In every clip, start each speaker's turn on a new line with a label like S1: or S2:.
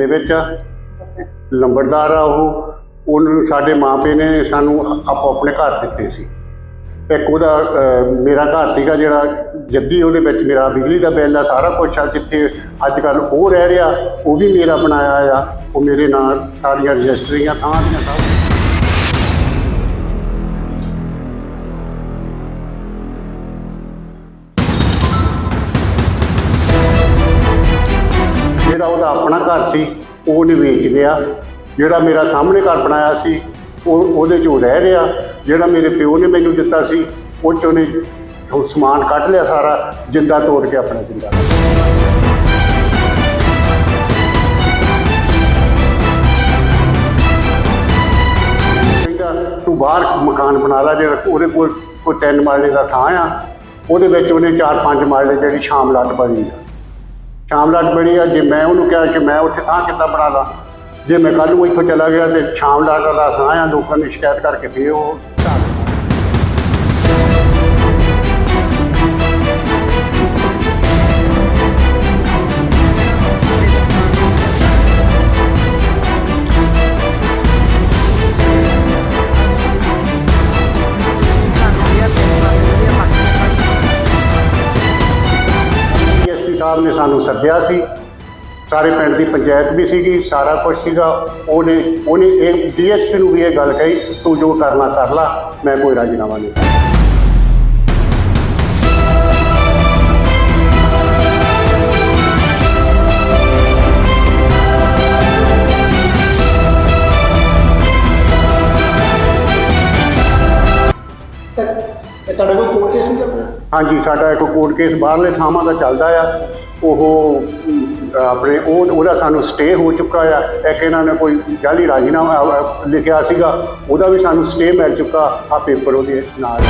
S1: ਦੇ ਵਿੱਚ ਆ। ਲੰਬੜਦਾਰ ਆ ਉਹ। ਉਹਨੂੰ ਸਾਡੇ ਮਾਪੇ ਨੇ ਸਾਨੂੰ ਆਪੋ ਆਪਣੇ ਘਰ ਦਿੱਤੇ ਸੀ। ਇੱਕ ਉਹਦਾ ਮੇਰਾ ਘਰ ਸੀਗਾ ਜਿਹੜਾ ਜੱਦੀ, ਉਹਦੇ ਵਿੱਚ ਮੇਰਾ ਬਿਜਲੀ ਦਾ ਬਿੱਲ ਆ, ਸਾਰਾ ਕੁਝ ਆ ਜਿੱਥੇ ਅੱਜ ਕੱਲ ਉਹ ਰਹਿ ਰਿਹਾ। ਉਹ ਵੀ ਮੇਰਾ ਬਣਾਇਆ ਆ। ਉਹ ਮੇਰੇ ਨਾਲ ਸਾਰੀਆਂ ਰਜਿਸਟਰੀਆਂ, ਥਾਂ ਦੀਆਂ ਸਭ। ਘਰ ਸੀ, ਉਹ ਉਹਨੇ ਵੇਚ ਲਿਆ ਜਿਹੜਾ ਮੇਰਾ ਸਾਹਮਣੇ ਘਰ ਬਣਾਇਆ ਸੀ, ਉਹ ਉਹਦੇ 'ਚ ਉਹ ਰਹਿ ਰਿਹਾ। ਜਿਹੜਾ ਮੇਰੇ ਪਿਓ ਨੇ ਮੈਨੂੰ ਦਿੱਤਾ ਸੀ, ਉਹ 'ਚ ਉਹਨੇ ਉਹ ਸਮਾਨ ਕੱਢ ਲਿਆ ਸਾਰਾ, ਜਿੰਦਾ ਤੋੜ ਕੇ ਆਪਣਾ ਜਿੰਦਾ। ਕਹਿੰਦਾ, ਤੂੰ ਬਾਹਰ ਮਕਾਨ ਬਣਾ ਲੈ, ਜਿਹੜਾ ਉਹਦੇ ਕੋਲ ਕੋਈ ਤਿੰਨ ਮਾਲੇ ਦਾ ਥਾਂ ਆ। ਉਹਦੇ ਵਿੱਚ ਉਹਨੇ ਚਾਰ ਪੰਜ ਮਾਲੇ ਜਿਹੜੀ ਸ਼ਾਮ ਲੱਟ ਬਣੀ ਆ। ਸ਼ਾਮ ਲਾਟ ਬਣੀ ਆ, ਜੇ ਮੈਂ ਉਹਨੂੰ ਕਿਹਾ ਕਿ ਮੈਂ ਉੱਥੇ ਥਾਂ ਕਿੱਦਾਂ ਬਣਾ ਲਾਂ, ਜੇ ਮੈਂ ਕੱਲ ਨੂੰ ਇੱਥੋਂ ਚਲਾ ਗਿਆ ਤੇ ਸ਼ਾਮ ਲਾਟ ਦਾ ਸਾਂ ਆ, ਲੋਕਾਂ ਨੇ ਸ਼ਿਕਾਇਤ ਕਰਕੇ ਫੇਰ ਉਹ ਢਾਹ ਸਾਨੂੰ ਸੱਦਿਆ ਸੀ। ਸਾਰੇ ਪਿੰਡ ਦੀ ਪੰਚਾਇਤ ਵੀ ਸੀਗੀ ਸਾਰਾ ਕੁਝ ਸੀਗਾ। ਉਹਨੇ ਉਹਨੇ ਇਹ ਡੀਐਸਪੀ ਨੂੰ ਵੀ ਇਹ ਗੱਲ ਕਹੀ ਤੂੰ ਜੋ ਕਰਨਾ ਕਰ ਲਾ ਮੈਂ ਕੋਈ ਰਾਜੀਨਾਮਾ ਨਹੀਂ
S2: ਤੁਹਾਡੇ ਕੋਲ ਕੋਰਟ ਕੇਸ ਨਹੀਂ ਚੱਲਦਾ
S1: ਹਾਂਜੀ ਸਾਡਾ ਇੱਕ ਕੋਰਟ ਕੇਸ ਬਾਹਰਲੇ ਥਾਵਾਂ ਦਾ ਚੱਲਦਾ ਆ। ਉਹ, ਆਪਣੇ, ਉਹ, ਉਹਦਾ ਸਾਨੂੰ ਸਟੇ ਹੋ ਚੁੱਕਾ ਆ। ਇੱਕ ਇਹਨਾਂ ਨੇ ਕੋਈ ਜਾਲੀ ਰਾਜੀਨਾਮਾ ਲਿਖਿਆ ਸੀਗਾ, ਉਹਦਾ ਵੀ ਸਾਨੂੰ ਸਟੇ ਮਿਲ ਚੁੱਕਾ ਆ ਪੇਪਰ ਉਹਦੇ ਨਾਲ।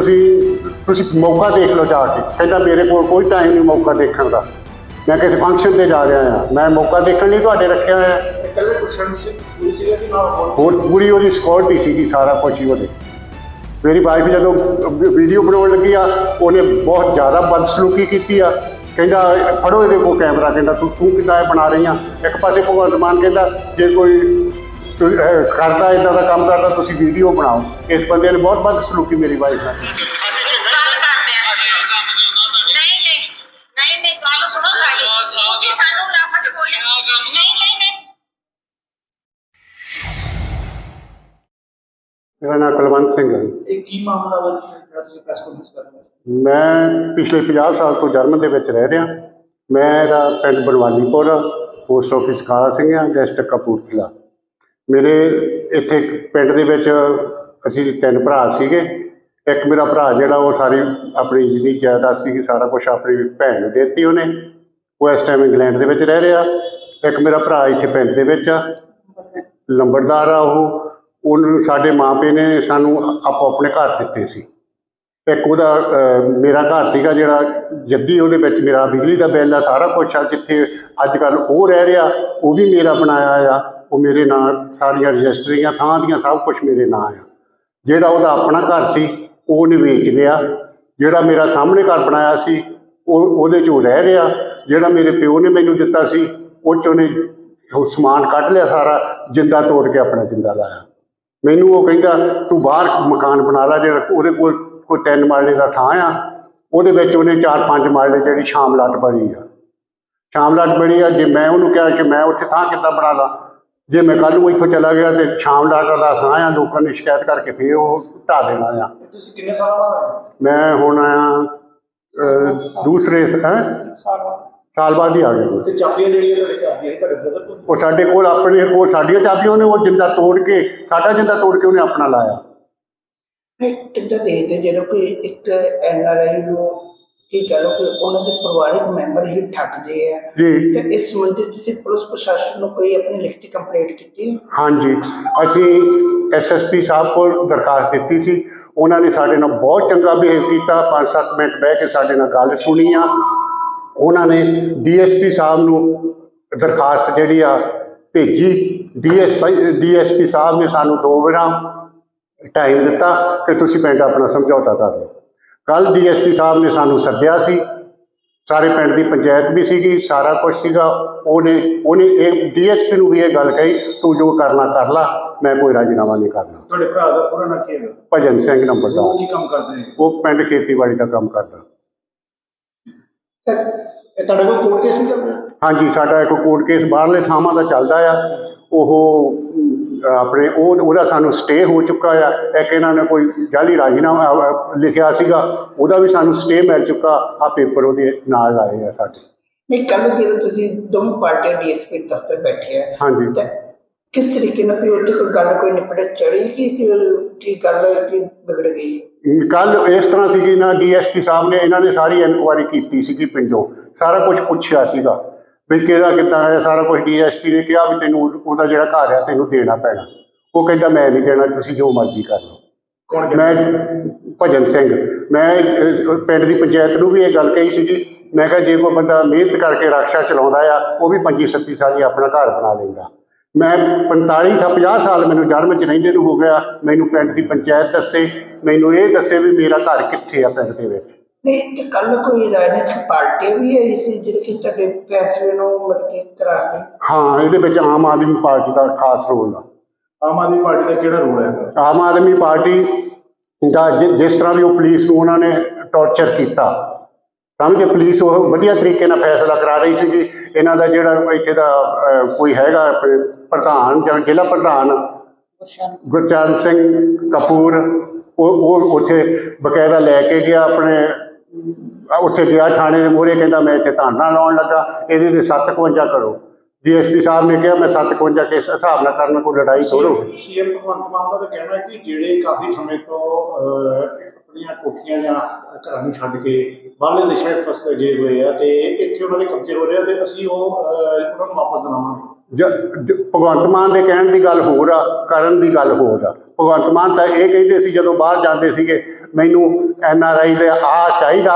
S1: ਤੁਸੀਂ ਤੁਸੀਂ ਮੌਕਾ ਦੇਖ ਲਓ ਜਾ ਕੇ। ਕਹਿੰਦਾ ਮੇਰੇ ਕੋਲ ਕੋਈ ਟਾਈਮ ਨਹੀਂ ਮੌਕਾ ਦੇਖਣ ਦਾ। ਮੈਂ ਕਿਸੇ ਫੰਕਸ਼ਨ ਤੇ ਜਾ ਰਿਹਾ ਆ ਮੈਂ ਮੌਕਾ ਦੇਖਣ ਲਈ ਤੁਹਾਡੇ ਰੱਖਿਆ ਹੋਇਆ।
S2: ਇਕੱਲੇ ਕੁਸ਼ਨ ਸੀ ਪੁਲਿਸ ਸੀਗਾ ਕਿ ਨਾਲ ਹੋਰ
S1: ਹੋਰ ਪੂਰੀ ਉਹਦੀ ਸਿਕਿਉਰਿਟੀ ਸੀਗੀ ਸਾਰਾ ਕੁਝ ਹੀ ਉਹਦੇ। ਮੇਰੀ ਵਾਈਫ ਜਦੋਂ ਵੀਡੀਓ ਬਣਾਉਣ ਲੱਗੀ ਆ ਉਹਨੇ ਬਹੁਤ ਜ਼ਿਆਦਾ ਬਦਸਲੂਕੀ ਕੀਤੀ ਆ। ਕਹਿੰਦਾ ਫੜੋ ਇਹਦੇ ਕੋਲ ਕੈਮਰਾ ਕਹਿੰਦਾ ਤੂੰ ਤੂੰ ਕਿੱਦਾਂ ਬਣਾ ਰਹੀ ਆ? ਇੱਕ ਪਾਸੇ ਭਗਵੰਤ ਮਾਨ ਕਹਿੰਦਾ ਜੇ ਕੋਈ ਅਹ ਕਰਦਾ ਇਦਾਂ ਦਾ ਕੰਮ ਕਰਦਾ ਤੁਸੀਂ ਵੀਡੀਓ ਬਣਾਓ। ਇਸ ਬੰਦੇ ਨੇ ਬਹੁਤ ਬਦਸਲੂਕੀ ਮੇਰੀ ਵਾਈਫ ਨਾਲ। ਕੀਤੀ।
S3: ਗੱਲ ਕਰਦੇ ਆ। ਨਹੀਂ ਨਹੀਂ ਨਹੀਂ ਨਹੀਂ ਗੱਲ ਸੁਣੋ ਸਾਡੀ। ਤੁਸੀਂ ਸਾਨੂੰ ਲਫ਼ਜ਼ ਬੋਲਿਆ। ਨਹੀਂ ਨਹੀਂ ਨਹੀਂ।
S1: ਮੇਰਾ ਨਾਮ ਕੁਲਵੰਤ ਸਿੰਘ ਹੈ।
S2: ਇਹ ਕੀ ਮਾਮਲਾ ਵਾ ਜੀ? ਜਿਹੜਾ ਤੁਸੀਂ ਪ੍ਰੈਸ ਕਾਨਫਰੰਸ ਕਰ ਰਹੇ ਹੋ
S1: ਮੈਂ ਪਿਛਲੇ 50 ਸਾਲ ਤੋਂ ਜਰਮਨ ਦੇ ਵਿੱਚ ਰਹਿ ਰਿਹਾ। ਮੇਰਾ ਪਿੰਡ ਬਨਵਾਲੀਪੁਰ ਆ, ਪੋਸਟ ਆਫਿਸ ਕਾਲਾ ਸਿੰਘ ਆ ਡਿਸਟ੍ਰਿਕਟ ਕਪੂਰਥਲਾ। ਮੇਰੇ ਇੱਥੇ ਪਿੰਡ ਦੇ ਵਿੱਚ ਅਸੀਂ ਤਿੰਨ ਭਰਾ ਸੀਗੇ। ਇੱਕ ਮੇਰਾ ਭਰਾ ਜਿਹੜਾ ਉਹ ਸਾਰੀ ਆਪਣੀ ਜਿੰਨੀ ਜਾਇਦਾਦ ਸੀਗੀ, ਸਾਰਾ ਕੁਛ ਆਪਣੀ ਭੈਣ ਨੂੰ ਦੇ ਦਿੱਤੀ ਉਹਨੇ। ਉਹ ਇਸ ਟਾਈਮ ਇੰਗਲੈਂਡ ਦੇ ਵਿੱਚ ਰਹਿ ਰਿਹਾ। ਇੱਕ ਮੇਰਾ ਭਰਾ ਇੱਥੇ ਪਿੰਡ ਦੇ ਵਿੱਚ ਆ। ਲੰਬੜਦਾਰ ਆ ਉਹ। ਉਹਨੂੰ ਸਾਡੇ ਮਾਪੇ ਨੇ ਸਾਨੂੰ ਆਪੋ ਆਪਣੇ ਘਰ ਦਿੱਤੇ ਸੀ। ਇੱਕ ਉਹਦਾ ਮੇਰਾ ਘਰ ਸੀਗਾ ਜਿਹੜਾ ਜੱਦੀ, ਉਹਦੇ ਵਿੱਚ ਮੇਰਾ ਬਿਜਲੀ ਦਾ ਬਿੱਲ ਆ, ਸਾਰਾ ਕੁਝ ਆ। ਜਿੱਥੇ ਅੱਜ ਕੱਲ ਉਹ ਰਹਿ ਰਿਹਾ, ਉਹ ਵੀ ਮੇਰਾ ਬਣਾਇਆ ਆ। ਉਹ ਮੇਰੇ ਨਾਂ ਸਾਰੀਆਂ ਰਜਿਸਟਰੀਆਂ, ਥਾਂ ਦੀਆਂ ਸਭ ਕੁਝ ਮੇਰੇ ਨਾਂ ਆ। ਜਿਹੜਾ ਉਹਦਾ ਆਪਣਾ ਘਰ ਸੀ, ਉਹ ਉਹਨੇ ਵੇਚ ਲਿਆ। ਜਿਹੜਾ ਮੇਰਾ ਸਾਹਮਣੇ ਘਰ ਬਣਾਇਆ ਸੀ, ਉਹ ਉਹਦੇ 'ਚ ਉਹ ਰਹਿ ਰਿਹਾ। ਜਿਹੜਾ ਮੇਰੇ ਪਿਓ ਨੇ ਮੈਨੂੰ ਦਿੱਤਾ ਸੀ, ਉਹ 'ਚ ਉਹਨੇ ਉਹ ਸਮਾਨ ਕੱਢ ਲਿਆ ਸਾਰਾ, ਜਿੰਦਾ ਤੋੜ ਕੇ ਆਪਣਾ ਜਿੰਦਾ ਲਾਇਆ। ਮੈਨੂੰ ਉਹ ਕਹਿੰਦਾ, ਤੂੰ ਬਾਹਰ ਮਕਾਨ ਬਣਾ ਲੈ, ਜਿਹੜਾ ਉਹਦੇ ਕੋਲ ਕੋਈ ਤਿੰਨ ਮਾਲੇ ਦਾ ਥਾਂ ਆ। ਉਹਦੇ ਵਿੱਚ ਉਹਨੇ ਚਾਰ ਪੰਜ ਮਾਲੇ ਜਿਹੜੀ ਸ਼ਾਮ ਲੱਟ ਬਣੀ ਆ। ਸ਼ਾਮ ਲੱਟ ਬਣੀ ਆ, ਜੇ ਮੈਂ ਉਹਨੂੰ ਕਿਹਾ ਕਿ ਮੈਂ ਉੱਥੇ ਥਾਂ ਕਿੱਦਾਂ ਬਣਾ ਲਾਂ ਜੇ ਮੈਂ ਕੱਲ ਨੂੰ ਇੱਥੋਂ ਚਲਾ ਗਿਆ ਤੇ ਸ਼ਾਮ ਲੱਟ ਦਾ ਥਾਂ ਆ ਲੋਕਾਂ ਨੇ ਸ਼ਿਕਾਇਤ ਕਰਕੇ ਫੇਰ ਉਹ ਢਾਹ ਦੇਣਾ ਆ।
S2: ਇਹ ਤੁਸੀਂ ਕਿੰਨੇ ਸਾਲ ਬਾਅਦ ਆਏ?
S1: ਮੈਂ ਹੁਣ ਆਇਆ ਅਹ, ਦੂਸਰੇ ਹੈ?
S2: ਸਾਲ ਬਾਅਦ।
S1: ਸਾਲ ਬਾਅਦ ਹੀ ਆ ਗਿਆ।
S2: ਤੇ ਚਾਬੀਆਂ ਜਿਹੜੀਆਂ ਤੁਹਾਡੇ ਬ੍ਰਦਰ ਤੋਂ
S1: ਉਹ ਸਾਡੇ ਕੋਲ ਆਪਣੇ ਕੋਲ ਸਾਡੀਆਂ ਚਾਬੀਆਂ ਉਹਨੇ ਉਹ ਜਿੰਦਾ ਤੋੜ ਕੇ ਸਾਡਾ ਜਿੰਦਾ ਤੋੜ ਕੇ ਉਹਨੇ ਆਪਣਾ ਲਾਇਆ।
S4: ਨਹੀਂ ਕਿੱਦਾਂ ਦੇਖਦੇ ਜਦੋਂ ਕੋਈ ਇੱਕ ਐਨਆਰਆਈ ਨੂੰ ਕਿ ਕਹ ਲਓ ਕਿ ਉਹਨਾਂ ਦੇ ਪਰਿਵਾਰਕ ਮੈਂਬਰ ਹੀ ਠੱਗਦੇ ਆ।
S1: ਜੀ।
S4: ਤੇ ਇਸ ਸੰਬੰਧੀ ਤੁਸੀਂ ਪੁਲਿਸ ਪ੍ਰਸ਼ਾਸਨ ਨੂੰ ਕੋਈ ਆਪਣੀ ਲਿਖਤੀ ਕੰਪਲੇਂਟ ਕੀਤੀ?
S1: ਹਾਂਜੀ। ਅਸੀਂ ਐਸਐਸਪੀ ਸਾਹਿਬ ਕੋਲ ਦਰਖਾਸਤ ਦਿੱਤੀ ਸੀ। ਉਹਨਾਂ ਨੇ ਸਾਡੇ ਨਾਲ ਬਹੁਤ ਚੰਗਾ ਬਿਹੇਵ ਕੀਤਾ। 5-7 ਮਿੰਟ ਬਹਿ ਕੇ ਸਾਡੇ ਨਾਲ ਗੱਲ ਸੁਣੀ ਆ। ਉਹਨਾਂ ਨੇ ਡੀਐਸਪੀ ਸਾਹਿਬ ਨੂੰ ਦਰਖਾਸਤ ਜਿਹੜੀ ਆ ਭੇਜੀ। ਡੀਐਸਪੀ ਡੀਐਸਪੀ ਸਾਹਿਬ ਨੇ ਸਾਨੂੰ ਦੋ ਵਾਰਾਂ ਟਾਈਮ ਦਿੱਤਾ ਕਿ ਤੁਸੀਂ ਪਿੰਡ ਆਪਣਾ ਸਮਝੌਤਾ ਕਰ ਲਓ। ਕੱਲ ਡੀਐਸਪੀ ਸਾਹਿਬ ਨੇ ਸਾਨੂੰ ਸੱਦਿਆ ਸੀ। ਸਾਰੇ ਪਿੰਡ ਦੀ ਪੰਚਾਇਤ ਵੀ ਸੀਗੀ ਸਾਰਾ ਕੁਝ ਸੀਗਾ। ਉਹਨੇ ਉਹਨੇ ਇਹ ਡੀਐਸਪੀ ਨੂੰ ਵੀ ਇਹ ਗੱਲ ਕਹੀ ਤੂੰ ਜੋ ਕਰਨਾ ਕਰ ਲਾ ਮੈਂ ਕੋਈ ਰਾਜੀਨਾਮਾ ਨਹੀਂ ਕਰਨਾ।
S2: ਤੁਹਾਡੇ ਭਰਾ ਦਾ ਪੂਰਾ ਕੀ ਹੈ
S1: ਭਜਨ ਸਿੰਘ
S2: ਉਹ
S1: ਨੰਬਰਦਾਰ
S2: ਕੀ ਕੰਮ ਕਰਦੇ ਨੇ?
S1: ਉਹ ਪਿੰਡ ਖੇਤੀਬਾੜੀ ਦਾ ਕੰਮ ਕਰਦਾ।
S4: ਸਰ ਇਹ ਤੁਹਾਡੇ ਕੋਲ ਕੋਰਟ ਕੇਸ ਵੀ ਚੱਲ ਰਿਹਾ?
S1: ਹਾਂਜੀ ਸਾਡਾ ਇੱਕ ਕੋਰਟ ਕੇਸ ਬਾਹਰਲੇ ਥਾਵਾਂ ਦਾ ਚੱਲਦਾ ਆ। ਉਹ ਆਪਣੇ ਉਹ ਉਹਦਾ ਸਾਨੂੰ ਸਟੇ ਹੋ ਚੁੱਕਾ ਆ। ਇੱਕ ਇਹਨਾਂ ਨੇ ਕੋਈ ਜਾਲੀ ਰਾਜੀਨਾਮਾ ਲਿਖਿਆ ਸੀਗਾ ਉਹਦਾ ਵੀ ਸਾਨੂੰ ਸਟੇ ਮਿਲ ਚੁੱਕਾ। ਆ ਪੇਪਰ ਉਹਦੇ ਨਾਲ ਆਏ ਆ ਸਾਡੇ।
S4: ਨਹੀਂ ਕੱਲ ਨੂੰ ਜਦੋਂ ਤੁਸੀਂ ਦੋਵੇਂ ਪਾਰਟੀਆਂ ਡੀਐਸਪੀ ਦਫ਼ਤਰ ਬੈਠੇ ਆ
S1: ਹਾਂਜੀ।
S4: ਤਾਂ ਕਿਸ ਤਰੀਕੇ ਨਾਲ ਕੋਈ ਉੱਥੇ ਕੋਈ ਗੱਲ ਕੋਈ ਨਿਪੜੇ ਚੜੀ ਕਿ ਕਿ- ਕੀ ਗੱਲ ਕੀ ਵਿਗੜ ਗਈ?
S1: ਕੱਲ ਇਸ ਤਰ੍ਹਾਂ ਸੀਗੀ ਨਾ ਡੀਐਸਪੀ ਸਾਹਿਬ ਨੇ ਇਹਨਾਂ ਨੇ ਸਾਰੀ ਇਨਕੁਆਇਰੀ ਕੀਤੀ ਸੀਗੀ ਪਿੰਡੋਂ। ਸਾਰਾ ਕੁਝ ਪੁੱਛਿਆ ਸੀਗਾ। ਵੀ ਕਿਹੜਾ ਕਿੱਦਾਂ ਹੈ ਸਾਰਾ ਕੁਝ ਡੀਐਸਪੀ ਨੇ ਕਿਹਾ ਵੀ ਤੈਨੂੰ ਉਹਦਾ ਜਿਹੜਾ ਘਰ ਆ ਤੈਨੂੰ ਦੇਣਾ ਪੈਣਾ। ਉਹ ਕਹਿੰਦਾ ਮੈਂ ਨਹੀਂ ਦੇਣਾ ਤੁਸੀਂ ਜੋ ਮਰਜ਼ੀ ਕਰ ਲਓ। ਮੈਂ ਭਜਨ ਸਿੰਘ। ਮੈਂ ਪਿੰਡ ਦੀ ਪੰਚਾਇਤ ਨੂੰ ਵੀ ਇਹ ਗੱਲ ਕਹੀ ਸੀਗੀ। ਮੈਂ ਕਿਹਾ ਜੇ ਕੋਈ ਬੰਦਾ ਮਿਹਨਤ ਕਰਕੇ ਰਕਸ਼ਾ ਚਲਾਉਂਦਾ ਆ ਉਹ ਵੀ 25 37 ਸਾਲ ਹੀ ਆਪਣਾ ਘਰ ਬਣਾ ਲੈਂਦਾ। ਮੈਂ 45 ਜਾਂ 50 ਸਾਲ ਮੈਨੂੰ ਜਨਮ ਚ ਰਹਿੰਦੇ ਨੂੰ ਹੋ ਗਿਆ। ਮੈਨੂੰ ਪਿੰਡ ਦੀ ਪੰਚਾਇਤ ਦੱਸੇ। ਮੈਨੂੰ ਇਹ ਦੱਸੇ ਵੀ ਮੇਰਾ ਘਰ ਕਿੱਥੇ ਆ ਪਿੰਡ ਦੇ ਵਿੱਚ।
S4: ਨਹੀਂ ਤੇ ਕੱਲ ਕੋਈ ਰਾਜਨੀਤਿਕ ਪਾਰਟੀ ਵੀ ਹੈ ਸੀ ਜਿਹੜੀ ਕਿ ਤੁਹਾਡੇ ਫੈਸਲੇ ਨੂੰ ਮਤਲਬ ਕਿ ਨਹੀਂ
S1: ਹਾਂ ਇਹਦੇ ਵਿੱਚ ਆਮ ਆਦਮੀ ਪਾਰਟੀ ਦਾ ਖਾਸ ਰੋਲ ਆ।
S2: ਆਮ ਆਦਮੀ ਪਾਰਟੀ ਦਾ ਕਿਹੜਾ ਰੋਲ ਹੈ
S1: ਆਮ ਆਦਮੀ ਪਾਰਟੀ ਦਾ ਜਿ- ਜਿਸ ਤਰ੍ਹਾਂ ਵੀ ਉਹ ਪੁਲਿਸ ਨੂੰ ਉਹਨਾਂ ਨੇ ਟੌਰਚਰ ਕੀਤਾ ਸਮਝੇ ਪੁਲਿਸ ਉਹ ਵਧੀਆ ਤਰੀਕੇ ਨਾਲ ਫੈਸਲਾ ਕਰਾ ਰਹੀ ਸੀਗੀ। ਇਹਨਾਂ ਦਾ ਜਿਹੜਾ ਇੱਥੇ ਦਾ ਅਹ, ਕੋਈ ਹੈਗਾ ਆਪਣੇ ਪ੍ਰਧਾਨ ਜਾਂ ਜ਼ਿਲ੍ਹਾ ਪ੍ਰਧਾਨ ਗੁਰਚਰਨ ਸਿੰਘ ਕਪੂਰ ਉਹ ਉਹ ਉੱਥੇ ਬਕਾਇਦਾ ਲੈ ਕੇ ਗਿਆ ਆਪਣੇ ਉੱਥੇ ਗਿਆ ਥਾਣੇ ਦੇ ਮੂਹਰੇ ਕਹਿੰਦਾ ਮੈਂ ਇੱਥੇ ਧਾਨਾ ਲਾਉਣ ਲੱਗਾ ਇਹਦੇ ਤੇ 751 ਕਰੋ। ਡੀਐਸਪੀ ਸਾਹਿਬ ਨੇ ਕਿਹਾ ਮੈਂ 751 ਕਿਸ ਹਿਸਾਬ ਨਾਲ ਕਰਨ ਕੋਈ ਲੜਾਈ ਥੋੜੋ
S2: ਸੀਐਮ ਭਗਵੰਤ ਮਾਨ ਦਾ ਤਾਂ ਕਹਿਣਾ ਹੈ ਕਿ ਜਿਹੜੇ ਕਾਫੀ ਸਮੇਂ ਤੋਂ ਆਪਣੀਆਂ ਕੋਠੀਆਂ ਜਾਂ ਘਰਾਂ ਨੂੰ ਛੱਡ ਕੇ ਬਾਹਰਲੇ ਦੇਸ਼ਾਂ 'ਚ ਫਸੇ ਗਏ ਹੋਏ ਆ ਤੇ ਇੱਥੇ ਉਹਨਾਂ ਦੇ ਕਬਜ਼ੇ ਹੋ ਰਹੇ ਆ ਤੇ ਅਸੀਂ ਉਹ ਉਹਨਾਂ ਨੂੰ ਵਾਪਸ ਦਿਲਾਵਾਂਗੇ।
S1: ਜ- ਜ- ਭਗਵੰਤ ਮਾਨ ਦੇ ਕਹਿਣ ਦੀ ਗੱਲ ਹੋਰ ਆ, ਕਰਨ ਦੀ ਗੱਲ ਹੋਰ ਆ। ਭਗਵੰਤ ਮਾਨ ਤਾਂ ਇਹ ਕਹਿੰਦੇ ਸੀ ਜਦੋਂ ਬਾਹਰ ਜਾਂਦੇ ਸੀਗੇ, ਮੈਨੂੰ ਐਨ ਆਰ ਆਈ ਦੇ ਆ ਚਾਹੀਦਾ,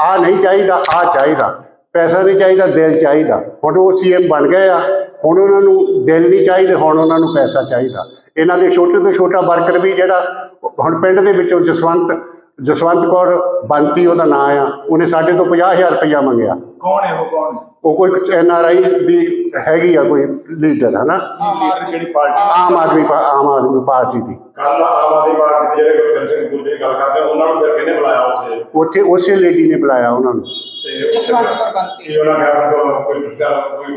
S1: ਆ ਨਹੀਂ ਚਾਹੀਦਾ, ਆ ਚਾਹੀਦਾ। ਪੈਸਾ ਨਹੀਂ ਚਾਹੀਦਾ, ਦਿਲ ਚਾਹੀਦਾ। ਹੁਣ ਉਹ ਸੀਐਮ ਬਣ ਗਏ ਆ। ਹੁਣ ਉਹਨਾਂ ਨੂੰ ਦਿਲ ਨਹੀਂ ਚਾਹੀਦੇ, ਹੁਣ ਉਹਨਾਂ ਨੂੰ ਪੈਸਾ ਚਾਹੀਦਾ। ਇਹਨਾਂ ਦੇ ਛੋਟੇ ਤੋਂ ਛੋਟਾ ਵਰਕਰ ਵੀ ਜਿਹੜਾ ਹੁਣ ਪਿੰਡ ਦੇ ਵਿੱਚੋਂ ਜਸਵੰਤ ਜਸਵੰਤ ਕੌਰ ਬੰਤੀ ਉਹਦਾ ਨਾਂ ਆ ਉਹਨੇ ਸਾਡੇ ਤੋਂ 50000 ਰੁਪਇਆ ਮੰਗਿਆ।
S2: ਕੌਣ ਹੈ ਉਹ ਕੌਣ? ਹੈ
S1: ਉਹ ਕੋਈ ਐਨ ਆਰ ਆਈ ਦੀ ਹੈਗੀ ਆ ਕੋਈ ਲੀਡਰ ਹਨਾ?
S2: ਲੀਡਰ ਕਿਹੜੀ ਪਾਰਟੀ
S1: ਆਮ ਆਦਮੀ ਪਾ- ਆਮ ਆਦਮੀ ਪਾਰਟੀ ਦੀ।
S5: ਕੱਲ ਆਮ ਆਦਮੀ ਪਾਰਟੀ ਦੇ ਜਿਹੜੇ ਗੁਰਸਰ ਸਿੰਘ ਗੁੱਲੇ ਦੀ ਗੱਲ ਕਰਦੇ ਆ, ਉਹਨਾਂ ਨੂੰ ਫਿਰ ਕਿਹਨੇ ਬੁਲਾਇਆ ਉੱਥੇ?
S1: ਉੱਥੇ ਉਸੇ ਲੇਡੀ ਨੇ ਬੁਲਾਇਆ ਉਹਨਾਂ ਨੂੰ।
S5: ਤੇ ਕੀ ਉਹਨਾਂ ਕਿਹਾ ਵੀ ਕੋਈ ਪੁੱਛਦਾ ਕੋਈ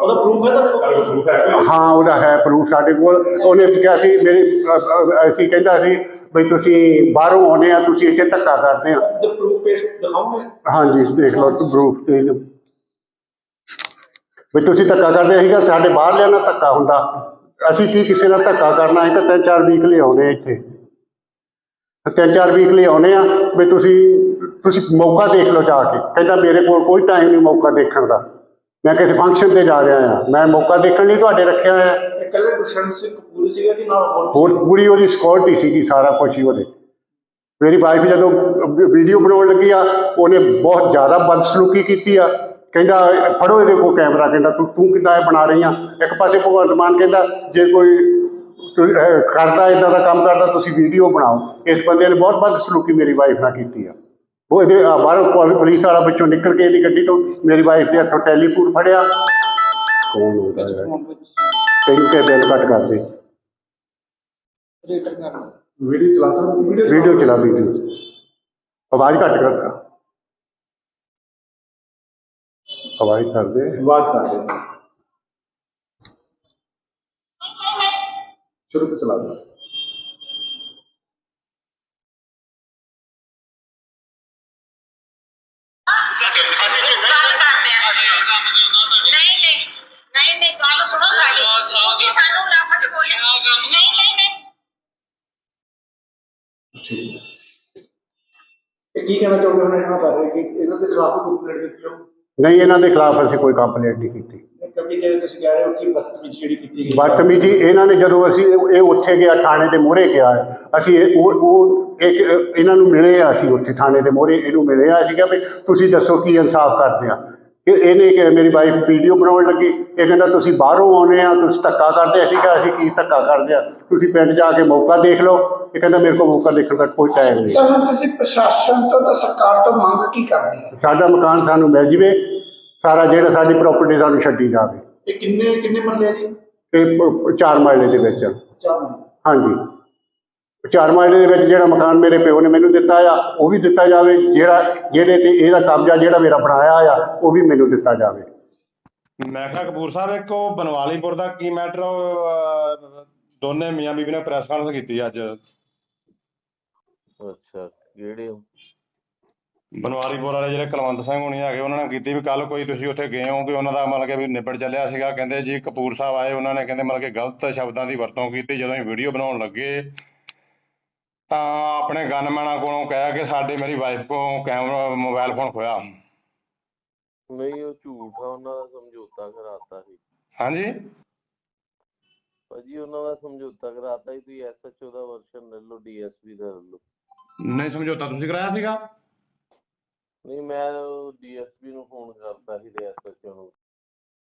S2: ਉਹਦਾ proof ਹੈ ਤੁਹਾਡੇ ਕੋਲ?
S5: ਪ੍ਰੂਫ ਹੈ ਕੋਈ?
S1: ਹਾਂ ਉਹਦਾ ਹੈ ਪ੍ਰੂਫ ਸਾਡੇ ਕੋਲ। ਉਹਨੇ ਕਿਹਾ ਸੀ ਮੇਰੇ ਅ, ਅ, ਅਸੀਂ ਕਹਿੰਦਾ ਸੀ ਵੀ ਤੁਸੀਂ ਬਾਹਰੋਂ ਆਉਂਦੇ ਆ ਤੁਸੀਂ ਇੱਥੇ ਧੱਕਾ ਕਰਦੇ ਆ। ਹਾਂਜੀ ਦੇਖ ਲਓ ਪ੍ਰੂਫ ਤੇ ਵੀ ਤੁਸੀਂ ਧੱਕਾ ਕਰਦੇ ਸੀਗਾ ਸਾਡੇ ਬਾਹਰ ਲਿਆ ਨਾਲ ਧੱਕਾ ਹੁੰਦਾ। ਅਸੀਂ ਕੀ ਕਿਸੇ ਨਾਲ ਧੱਕਾ ਕਰਨਾ? ਹੈ ਤਾਂ ਤਿੰਨ ਚਾਰ ਵੀਕ ਲਈ ਆਉਣੇ ਆ ਇੱਥੇ। ਤਿੰਨ ਚਾਰ ਵੀਕ ਲਈ ਆਉਣੇ ਆ ਵੀ ਤੁਸੀਂ ਤੁਸੀਂ ਮੌਕਾ ਦੇਖ ਲਓ ਜਾ ਕੇ। ਕਹਿੰਦਾ ਮੇਰੇ ਕੋਲ ਕੋਈ ਟਾਈਮ ਨਹੀਂ ਮੌਕਾ ਦੇਖਣ ਦਾ। ਮੈਂ ਕਿਸੇ ਫੰਕਸ਼ਨ ਤੇ ਜਾ ਰਿਹਾ ਆ ਮੈਂ ਮੌਕਾ ਦੇਖਣ ਲਈ ਤੁਹਾਡੇ ਰੱਖਿਆ ਆ
S2: ਇਹ ਇਕੱਲੇ ਗੁਰਸ਼ਨ ਸਿੰਘ ਕਪੂਰ ਸੀਗਾ ਕਿ ਨਾਲ ਹੋਰ
S1: ਹੋਰ ਪੂਰੀ ਉਹਦੀ ਸਿਕਿਉਰਿਟੀ ਸੀਗੀ ਸਾਰਾ ਕੁਝ ਹੀ ਉਹਦੇ। ਮੇਰੀ ਵਾਈਫ ਜਦੋਂ ਵੀਡੀਓ ਬਣਾਉਣ ਲੱਗੀ ਆ ਉਹਨੇ ਬਹੁਤ ਜ਼ਿਆਦਾ ਬਦਸਲੂਕੀ ਕੀਤੀ ਆ। ਕਹਿੰਦਾ ਫੜੋ ਇਹਦੇ ਕੋਲ ਕੈਮਰਾ ਕਹਿੰਦਾ ਤੂੰ ਤੂੰ ਕਿੱਦਾਂ ਇਹ ਬਣਾ ਰਹੀ ਆ? ਇੱਕ ਪਾਸੇ ਭਗਵੰਤ ਮਾਨ ਕਹਿੰਦਾ ਜੇ ਕੋਈ ਕਰਦਾ ਇਦਾਂ ਦਾ ਕੰਮ ਕਰਦਾ ਤੁਸੀਂ ਵੀਡੀਓ ਬਣਾਓ। ਇਸ ਬੰਦੇ ਨੇ ਬਹੁਤ ਬਦਸਲੂਕੀ ਮੇਰੀ ਵਾਈਫ ਨਾਲ ਕੀਤੀ ਆ। ਉਹ ਇਹਦੇ ਬਾਹਰੋਂ ਪੁਲ- ਪੁਲਿਸ ਵਾਲਾ ਵਿੱਚੋਂ ਨਿਕਲ ਕੇ ਇਹਦੀ ਗੱਡੀ ਤੋਂ ਮੇਰੀ ਵਾਈਫ ਦੇ ਹੱਥੋਂ ਟੈਲੀਫੋਨ ਫੜਿਆ। ਫੋਨ ਹੁੰਦਾ ਹੈ? ਤੈਨੂੰ ਕਿ ਬਿੱਲ ਕੱਟ ਕਰ ਦੇ।
S2: ਵੀਡੀਓ ਚਲਾ ਸਕਦੇ ਵੀਡੀਓ
S1: ਵੀਡੀਓ ਚਲਾ ਵੀਡੀਓ। ਆਵਾਜ਼ ਘੱਟ ਕਰ।
S3: ਸੁਣੋ ਸਾਡੀ ਤੁਸੀਂ ਸਾਨੂੰ ਲਾਫਟ ਬੋਲਿਆ ਨਹੀਂ ਨਹੀਂ ਨਹੀਂ
S2: ਤੇ ਕੀ ਕਹਿਣਾ ਚਾਹੁੰਦੇ ਹੋ ਇਹਨਾਂ ਬਾਰੇ ਕਿ ਇਹਨਾਂ ਦੇ ਖਿਲਾਫ ਕੋਈ ਕੰਪਲੇਂਟ ਦਿੱਤੀ ਹੋ
S1: ਨਹੀਂ ਇਹਨਾਂ ਦੇ ਖਿਲਾਫ ਅਸੀਂ ਕੋਈ ਕੰਪਲੇਂਟ ਨਹੀਂ ਕੀਤੀ।
S2: ਕਿਉਂਕਿ ਜੇ ਤੁਸੀਂ ਕਹਿ ਰਹੇ ਹੋ ਕਿ ਬਦਤਮੀਜ਼ੀ ਜਿਹੜੀ ਕੀਤੀ ਗਈ
S1: ਬਦਤਮੀਜੀ ਇਹਨਾਂ ਨੇ ਜਦੋਂ ਅਸੀਂ ਇਹ ਉੱਥੇ ਗਿਆ ਥਾਣੇ ਦੇ ਮੂਹਰੇ ਗਿਆ ਅਸੀਂ ਇਹ- ਉਹ ਉਹ ਇੱਕ ਇਹਨਾਂ ਨੂੰ ਮਿਲੇ ਆ ਅਸੀਂ ਉੱਥੇ ਥਾਣੇ ਦੇ ਮੂਹਰੇ ਇਹਨੂੰ ਮਿਲੇ ਆ ਅਸੀਂ ਕਿਹਾ ਵੀ ਤੁਸੀਂ ਦੱਸੋ ਕੀ ਇਨਸਾਫ ਕਰਦੇ ਆ। ਇਹ ਇਹਨੇ ਕਿ ਮੇਰੀ ਵਾਈਫ ਵੀਡੀਓ ਬਣਾਉਣ ਲੱਗੀ। ਇਹ ਕਹਿੰਦਾ ਤੁਸੀਂ ਬਾਹਰੋਂ ਆਉਨੇ ਆ ਤੁਸੀਂ ਧੱਕਾ ਕਰਦੇ ਅਸੀਂ ਕਿਹਾ ਅਸੀਂ ਕੀ ਧੱਕਾ ਕਰਦੇ ਆ? ਤੁਸੀਂ ਪਿੰਡ ਜਾ ਕੇ ਮੌਕਾ ਦੇਖ ਲਓ। ਇਹ ਕਹਿੰਦਾ ਮੇਰੇ ਕੋਲ ਮੌਕਾ ਦੇਖਣ ਦਾ ਕੋਈ ਟਾਈਮ ਨਹੀਂ।
S4: ਤਾਂ ਹੁਣ ਤੁਸੀਂ ਪ੍ਰਸ਼ਾਸਨ ਤੋਂ ਤਾਂ ਸਰਕਾਰ ਤੋਂ ਮੰਗ ਕੀ ਕਰਦੇ ਹੋ?
S1: ਸਾਡਾ ਮਕਾਨ ਸਾਨੂੰ ਮਿਲ ਜਵੇ। ਸਾਰਾ ਜਿਹੜਾ ਸਾਡੀ ਪ੍ਰਾਪਰਟੀ ਸਾਨੂੰ ਛੱਡੀ ਜਾਵੇ।
S2: ਇਹ ਕਿੰਨੇ ਕਿੰਨੇ ਮਰਲੇ ਜੀ?
S1: ਇਹ ਪ- ਚਾਰ ਮਰਲੇ ਦੇ ਵਿੱਚ ਹਾਂਜੀ। ਚਾਰ ਮਰਲੇ ਦੇ ਵਿੱਚ ਜਿਹੜਾ ਮਕਾਨ ਮੇਰੇ ਪਿਓ ਨੇ ਮੈਨੂੰ ਦਿੱਤਾ ਆ ਉਹ ਵੀ ਦਿੱਤਾ ਜਾਵੇ ਜਿਹੜਾ ਜਿਹੜੇ ਤੇ ਇਹਦਾ ਕਬਜ਼ਾ ਜਿਹੜਾ ਮੇਰਾ ਬਣਾਇਆ ਆ ਉਹ ਵੀ ਮੈਨੂੰ ਦਿੱਤਾ ਜਾਵੇ।
S5: ਮੈਂ ਕਿਹਾ ਕਪੂਰ ਸਾਹਿਬ ਇੱਕ ਉਹ ਬਨਵਾਲੀਪੁਰ ਦਾ ਕੀ ਮੈਟਰ ਦੋਨੇ ਮੀਆਂ ਬੀਬੀ ਨੇ ਪ੍ਰੈਸ ਕਾਨਫਰੰਸ ਕੀਤੀ ਅੱਜ।
S6: ਅੱਛਾ ਕਿਹੜੇ?
S5: ਬਨਵਾਲੀਪੁਰ ਵਾਲੇ ਜਿਹੜੇ ਕੁਲਵੰਤ ਸਿੰਘ ਹੋਣੀ ਹੈਗੇ ਉਹਨਾਂ ਨੇ ਕੀਤੀ ਵੀ ਕੱਲ ਕੋਈ ਤੁਸੀਂ ਉੱਥੇ ਗਏ ਹੋ ਕਿ ਉਹਨਾਂ ਦਾ ਮਤਲਬ ਕਿ ਵੀ ਨਿਬੜ ਚੱਲਿਆ ਸੀਗਾ। ਕਹਿੰਦੇ ਜੀ ਕਪੂਰ ਸਾਹਿਬ ਆਏ ਉਹਨਾਂ ਨੇ ਕਹਿੰਦੇ ਮਤਲਬ ਕਿ ਗਲਤ ਸ਼ਬਦਾਂ ਦੀ ਵਰਤੋਂ ਕੀਤੀ ਜਦੋਂ ਅਸੀਂ ਵੀਡੀਓ ਬਣਾਉਣ ਲੱਗੇ। ਤਾਂ ਆਪਣੇ ਗਨਮੈਨਾਂ ਕੋਲੋਂ ਕਹਿ ਕੇ ਸਾਡੇ ਮੇਰੀ ਵਾਈਫ ਕੋਲੋਂ ਕੈਮਰਾ ਮੋਬਾਈਲ ਫੋਨ ਖੋਇਆ।
S6: ਨਹੀਂ ਉਹ ਝੂਠ ਆ ਉਹਨਾਂ ਦਾ ਸਮਝੌਤਾ ਕਰਾਤਾ ਸੀ।
S5: ਹਾਂਜੀ?
S6: ਭਾਜੀ ਉਹਨਾਂ ਦਾ ਸਮਝੌਤਾ ਕਰਾਤਾ ਸੀ ਤੁਸੀਂ ਐਸਐਚਓ ਦਾ ਵਰਸ਼ਨ ਲੈ ਲਓ ਡੀਐਸਪੀ ਦਾ ਲੈ ਲਓ।
S5: ਨਹੀਂ ਸਮਝੌਤਾ ਤੁਸੀਂ ਕਰਾਇਆ ਸੀਗਾ?
S6: ਨਹੀਂ ਮੈਂ ਡੀਐਸਪੀ ਨੂੰ ਫੋਨ ਕਰਤਾ ਸੀ ਤੇ ਐਸਐਚਓ ਨੂੰ।